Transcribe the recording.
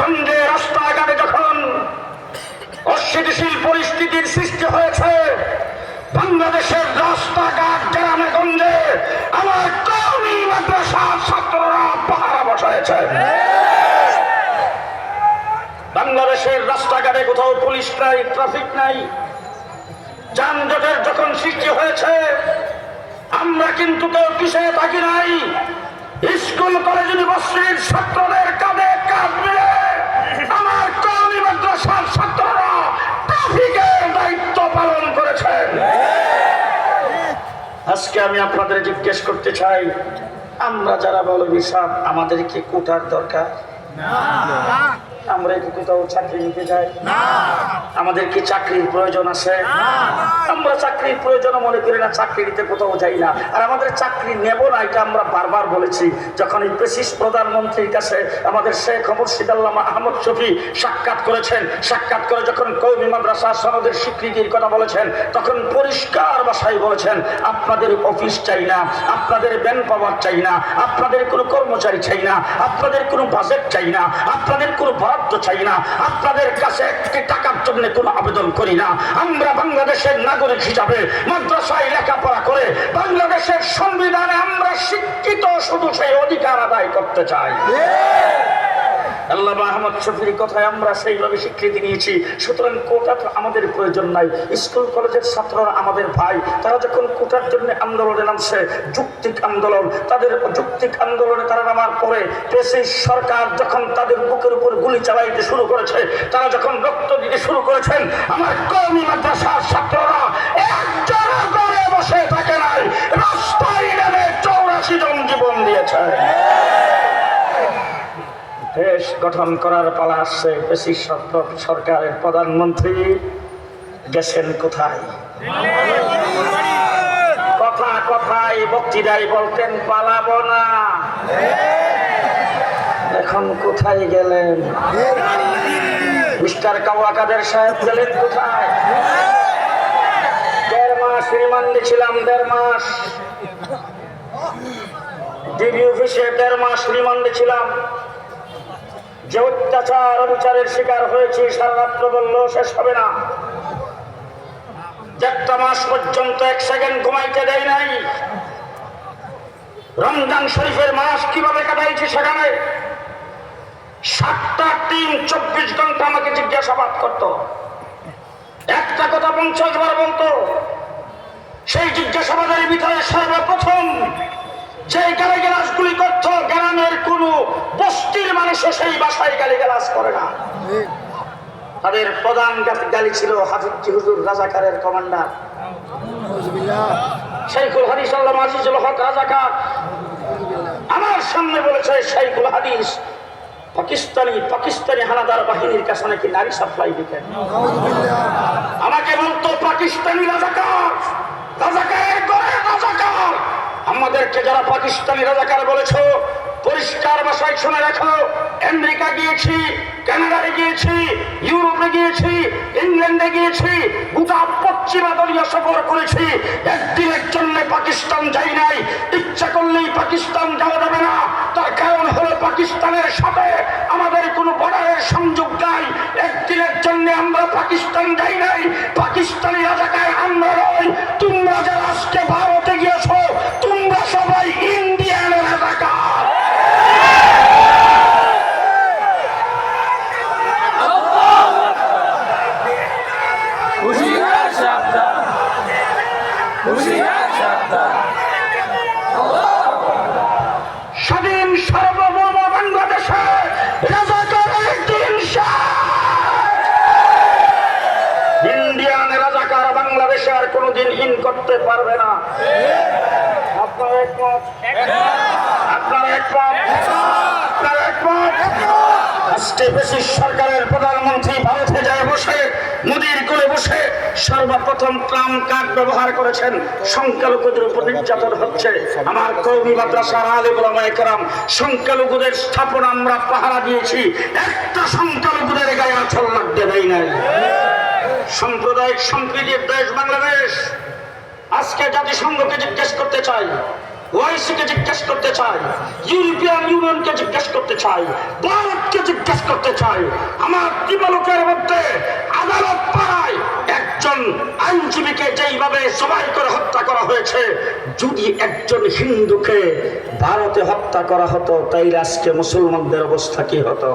দেশগঞ্জে রাস্তাঘাটে যখন অস্থিতিশীল পরিস্থিতির সৃষ্টি হয়েছে, বাংলাদেশের রাস্তাঘাট গ্রামে গঞ্জে আমার কৌমি মাদ্রাসার ছাত্ররা পাহারা বসাইছে বাংলাদেশের রাস্তাঘাটে কোথাও পুলিশ নাই, ট্রাফিক নাই, যানজটের যখন সৃষ্টি হয়েছে, আমরা কিন্তু কেউ পিছিয়ে থাকি নাই। স্কুল, কলেজ, ইউনিভার্সিটির ছাত্রদের আজকে আমি আপনাদের জিজ্ঞেস করতে চাই আমরা যারা বলো বিশাল আমাদেরকে কোটার দরকার? আমরা কি কোথাও চাকরি নিতে যাই? আমাদের কি চাকরির প্রয়োজন আছে? আমরা চাকরির প্রয়োজন মনে করি না, চাকরি নিতে কোথাও যাই না। আর আমাদের চাকরি নেব না, এটা আমরা বারবার বলেছি। যখন এই প্রেসিস প্রধানমন্ত্রীর কাছে আমাদের শেখ মুর্শিদ আল্লামা আহমদ শফি সাক্ষাৎ করেছেন, সাক্ষাৎ করে যখন কৌমি মাদ্রাসা সনদের স্বীকৃতির কথা বলেছেন, তখন পরিষ্কার বাসায় বলেছেন, আপনাদের অফিস চাই না, আপনাদের ব্যান পাওয়ার চাই না, আপনাদের কোনো কর্মচারী চাই না, আপনাদের কোনো বাজেট চাই না, আপনাদের কোনো বরাদ্দ চাই না, আপনাদের কাছে একটি টাকার জন্য কোনো আবেদন করি না। আমরা বাংলাদেশের নাগরিক হিসাবে মাদ্রাসায় লেখাপড়া করে বাংলাদেশের সংবিধানে আমরা শিক্ষিত, শুধু সেই অধিকার আদায় করতে চাই। আল্লাহ আহমদ শফির কথায় আমরা সেইভাবে স্বীকৃতি নিয়েছি। সুতরাং কোটা আমাদের প্রয়োজন নাই। স্কুল, কলেজের ছাত্ররা আমাদের ভাই। তারা যখন কোটার জন্য নামছে, যুক্তিক আন্দোলন, তাদের যুক্তিক আন্দোলনে তারা সরকার যখন তাদের বুকের উপর গুলি চালাইতে শুরু করেছে, তারা যখন রক্ত দিতে শুরু করেছেন, আমার কর্মী মাদ্রাসার ছাত্ররা দেশ গঠন করার পালা আসছে। বেশি সরকারের প্রধানমন্ত্রী গেছেন কোথায়? কথা কথায় বক্তৃতায় বলতেন, পালাবো না। এখন কোথায় গেলেন? মিস্টার কাওয়াকাদের সাহেব গেলেন কোথায়? দেড় মাস রিমান্ডে ছিলাম, দেড় মাস। ডিবি অফিসে দেড় মাস রিমান্ডে ছিলাম। যে অত্যাচার অবিচারের শিকার হয়েছি, সারা রাত্র শেষ হবে না। একটা মাস পর্যন্ত এক সেকেন্ড ঘুমাইতে দেয় নাই। রমজান শরীফের মাস কীভাবে কাটাইছি সেখানে? সাতটা তিন চব্বিশ ঘণ্টা আমাকে জিজ্ঞাসাবাদ করত। একটা কথা পঞ্চাশ বার বলতো, সেই জিজ্ঞাসাবাদের ভিতরে সর্বপ্রথম যে গালি গালাসগুলি করত গ্রামের কোন মানুষও সেই বাসায় গালি গালাস করে না। তাদের প্রধান গালি ছিল হাফিজি হুজুর রাজাকারের কমান্ডার। শাইখুল হাদিস আল্লাহ আজিজুল হক রাজাকার। আমার সামনে বলেছে শাইখুল হাদিস পাকিস্তানি পাকিস্তানি হানাদার বাহিনীর কাছে নাকি নারী সাপ্লাই দিতেন আমাকে বলতো পাকিস্তানি রাজাকার রাজাকারের গড়ে রাজাকার। আমাদেরকে যারা পাকিস্তানি রাজাকার বলেছ পরিষ্কার ভাষায় শুনে রাখো আমেরিকা গিয়েছি কানাডায় গিয়েছি, ইউরোপে গিয়েছি, ইংল্যান্ডে গিয়েছি, গোটা পশ্চিমা দলীয় সফর করেছি। একদিনের জন্য পাকিস্তান যাই নাই, ইচ্ছা করলেই পাকিস্তান যাওয়া যাবে না। তার কারণ হলো পাকিস্তানের সাথে আমাদের কোনো বর্ডারের সংযোগ নাই। একদিনের জন্য আমরা পাকিস্তান যাই নাই, পাকিস্তানি রাজাকার আমরা নই। তোমরা যারা আজকে ভারতে দিন ইন্ডিয়ান রাজাকার বাংলাদেশে আর কোনোদিন করতে পারবে না। আপনার একমত? আপনার একমত? আজকে বেশি সরকারের প্রধানমন্ত্রী ভারতে যায় বসে, মোদির কোলে বসে সর্বপ্রথম ট্রাম কার্ড ব্যবহার করেছেন। সংখ্যালঘুদের উপর নির্যাতন হচ্ছে। আমার কৌমি মাদ্রাসার আলে গোলামায় কেরাম, সংখ্যালঘুদের স্থাপনা আমরা পাহারা দিয়েছি। একটা সংখ্যালঘুদের গায়ে আছল লাগতে দেয় নাই। সাম্প্রদায়িক সম্প্রীতির দেশ বাংলাদেশ। আজকে জাতিসংঘকে জিজ্ঞেস করতে চাই ওআইসিকে জিজ্ঞেস করতে চাই, ইউরোপিয়ান ইউনিয়নকে জিজ্ঞেস করতে চাই ভারত আদালতকে জিজ্ঞেস করতে চাই, আমার দিবালোকের মধ্যে আদালত পাড়ায় একজন আইনজীবীকে যেইভাবে সবাই করে হত্যা করা হয়েছে, যদি একজন হিন্দুকে ভারতে হত্যা করা হতো, তাইলে আজকে মুসলমানদের অবস্থা কি হতো?